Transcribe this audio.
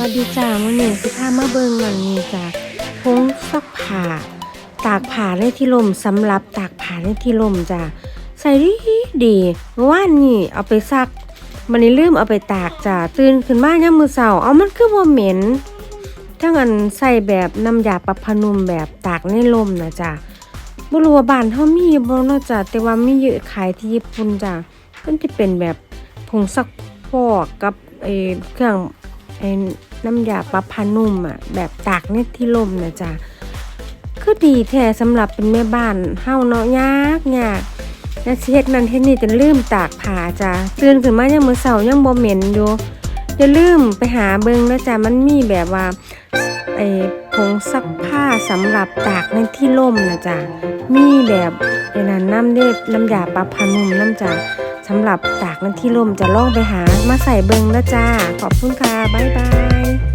วัสดีจ้ามื่อนี้สิพามาเบิ่งนั่นนี่จ้ะผงซักผ้าตากผ้าในที่ลมสำหรับตากผ้าในที่ลมจ้ะใส่ดีดีเมื่อวานนี่เอาไปซักมันนี้ลืมเอาไปตากจ้ะตื่นขึ้นมายามมื้อเช้าเอามันคือบ่าเหม็นทั้งอันใส่แบบน้ำยาปรับผ้านุ่มแบบตากในลมนะจ้ะบรู้ว่าบ้านเฮามีบ่นาะจ้ะแต่ว่ามีเยอะขายที่ญี่ปุ่นจ้ะมันสิเป็นแบบผงซักฟอกกับไอ้เครื่องไอ้ น้ำยาปรับผ้านุ่มอะแบบตากในที่ลมนะจ๊ะคือดีแท้สำหรับเป็นแม่บ้านเฮาเนาะยากยากและเฮ็ดนั้นเฮ็ดนี่จนลืมตากผ้าจ้ะตื่นขึ้นมายังมือเช้ายังบ่เหม็นอยู่อย่าลืมไปหาเบิงนะจ๊ะมันมีแบบว่าไอ้ผงซักผ้าสำหรับตากในที่ร่มนะจ๊ะมีแบบไอ้นั้นน้ำเด็ดน้ำยาปรับผ้านุ่มน้ำจ้ะ สำหรับตากนั้นที่ลมจะล่องไปหามาใส่เบิงแล้วจ้า ขอบคุณค่ะ บ๊ายบาย